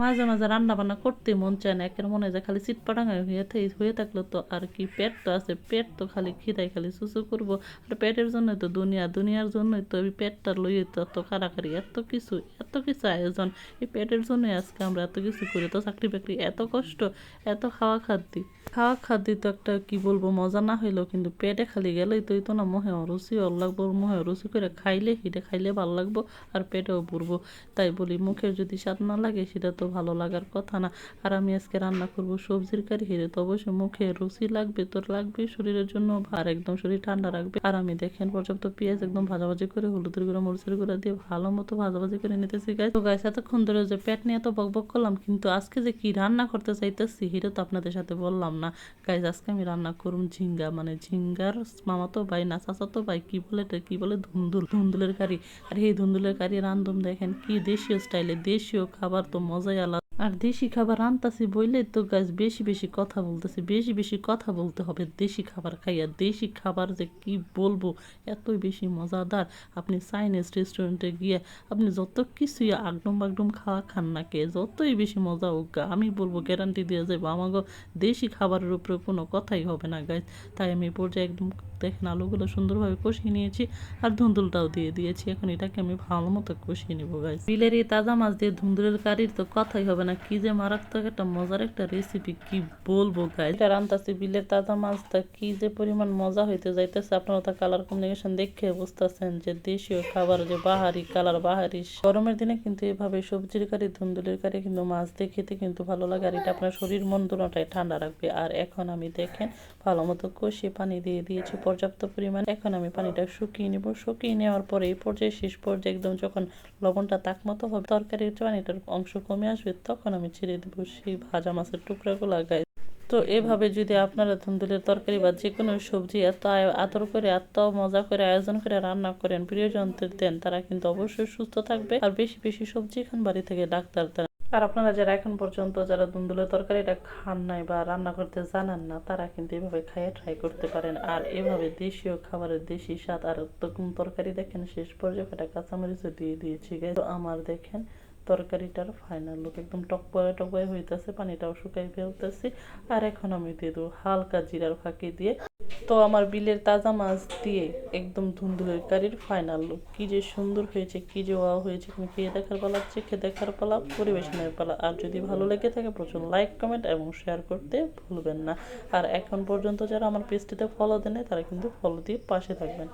মাঝে মাঝে রান্না বান্না করতে মন চায় না, একের মনে হয় যে খালি চিটপাটাঙ্গায় হয়ে হয়ে থাকলে তো আর কি পেট তো আছে, পেট তো খালি খিদায় খালি সুসু করব। আর পেটের জন্যই তো দুনিয়া, দুনিয়ার জন্যই তো এই পেটটা লইয়ে তো এত কারাকারি এত কিছু এত কিছু আয়োজন। এই পেটের জন্যই আজকে আমরা এত কিছু করি, তো চাকরি বাকরি এত কষ্ট, এত খাওয়া খাদ্যি। খাওয়া খাদ্যি তো একটা কি বলব, মজা না হইলেও কিন্তু পেটে খালি গেলেই তো তো না মহে রুচি ভালো লাগবো মহে রুচি করে খাইলে, সেটা খাইলে ভালো লাগবো আর পেটেও পুরবো তাই বলি মুখের যদি স্বাদ না লাগে, সেটা তো ভালো লাগার কথা না। আর আমি আজকে রান্না করব সবজির কারি হেরে, তো অবশ্যই মুখে রুচি লাগবে, তোর লাগবে, শরীরের জন্য আর একদম শরীর ঠান্ডা রাখবে। আর আমি দেখেন পর্যাপ্ত পেঁয়াজ একদম ভাজাভাজি করে, হলুদের গুঁড়ো, মরিচের গুঁড়ো দিয়ে ভালো মতো ভাজাভাজি করে নিতেছি গাছ তো গাছ এতক্ষণ ধরে যে পেট নিয়ে তো বক বক করলাম, কিন্তু আজকে যে কি রান্না করতে চাইতেছি সেটা তো আপনাদের সাথে বললাম না। গাইজ আজকে আমি রান্না করুম ঝিঙ্গা মানে ঝিঙ্গার মামা তো ভাই না চাচা তো ভাই, কি বলে এটা, কি বলে? ধুন্দুল, ধুন্দুলের কারি। আর এই ধুন্দুলের কারি রান্ধুম দেখেন, কি দেশীয় স্টাইলে দেশীয় খাবার, তো মজাই alla আর দেশি খাবার আনতাছি বললেই তো গাছ বেশি বেশি কথা বলতেছি, বেশি বেশি কথা বলতে হবে দেশি খাবার খাইয়া দেশি খাবার যে কি বলব, এতই বেশি মজাদার। আপনি চাইনিজ রেস্টুরেন্টে গিয়ে আপনি যত কিছুই আগডুম বাগডুম খাওয়া খান না কে, যতই বেশি মজা হোক, আমি বলব গ্যারান্টি দিয়ে যাব আমাকে দেশি খাবারের উপরে কোনো কথাই হবে না গাইজ তাই আমি পর্যায়ে একদম দেখেন আলুগুলো সুন্দরভাবে কষিয়ে নিয়েছি আর ধুন্দুলটাও দিয়ে দিয়েছি। এখন এটাকে আমি ভালো মতো কষিয়ে নেব গাইজ বিলের এই তাজা মাছ দিয়ে ধুন্দুলের কারির তো কথাই হবে না কি যে মারাত্মক একটা মজার একটা রেসিপি কি বলব গাইজ এটা রান্তাছি, বিলের তাজা মাছটা কি যে পরিমাণ মজা হইতে যাইতেছে, আপনারা তো কালার কম্বিনেশন দেখে বুঝতেছেন যে দেশীয় খাবার, যে বাহারি কালার বাহারি। গরমের দিনে কিন্তু এভাবে সবজির কারি, ধুন্দুলের কারি কিন্তু মাছ দিয়ে খেতে কিন্তু ভালো লাগে, আর এটা আপনার শরীর মন দুটাই ঠান্ডা রাখবে। আর এখন আমি দেখেন ভালো মতো কষিয়ে পানি দিয়ে দিয়েছি পর্যাপ্ত পরিমাণ। এখন আমি পানিটা শুকিয়ে নেব। শুকিয়ে নেওয়ার পরে এই পর্যায়ে, শেষ পর্যায়ে একদম যখন লবণটা তাক মতো হবে, তরকারির পানিটার অংশ কমে আসবে, তখন আমি ছেড়ে দেবো সেই ভাজা মাছের টুকরাগুলো গায়ে তো এভাবে যদি আপনারা ধুন্দুলের তরকারি বা যে কোনো সবজি এত আদর করে, এত মজা করে আয়োজন করে রান্না করেন, প্রিয়জনদের দেন, তারা কিন্তু অবশ্যই সুস্থ থাকবে আর বেশি বেশি সবজি খান বাড়ি থেকে ডাক্তার দেন। আর আপনারা যারা এখন পর্যন্ত যারা দুন্দুলের তরকারিটা খান নাই বা রান্না করতে জানান না, তারা কিন্তু এভাবে খাইয়ে ট্রাই করতে পারেন। আর এভাবে দেশীয় খাবারের দেশি স্বাদ আর তখন তরকারি দেখেন, শেষ পর্যায়ে একটা কাঁচামরিচও দিয়ে দিয়েছি। তো আমার দেখেন তরকারিটার ফাইনাল লুক একদম টকবয়ে টকবয়ে হইতেছে, পানিটাও শুকাই ফেলতেছি। আর এখন আমি দিয়ে দেবো হালকা জিরার ফাঁকি দিয়ে। তো আমার বিলের তাজা মাছ দিয়ে একদম ধুন্দুলের কারির ফাইনাল লুক কি যে সুন্দর হয়েছে, কি যে ওয়া হয়েছে, তুমি খেয়ে দেখার পালা, চেখে দেখার পালা, পরিবেশনের পালা। আর যদি ভালো লেগে থাকে, প্রচুর লাইক কমেন্ট এবং শেয়ার করতে ভুলবেন না। আর এখন পর্যন্ত যারা আমার পেজটিতে ফলো দেন তারা কিন্তু ফলো দিয়ে পাশে থাকবেন।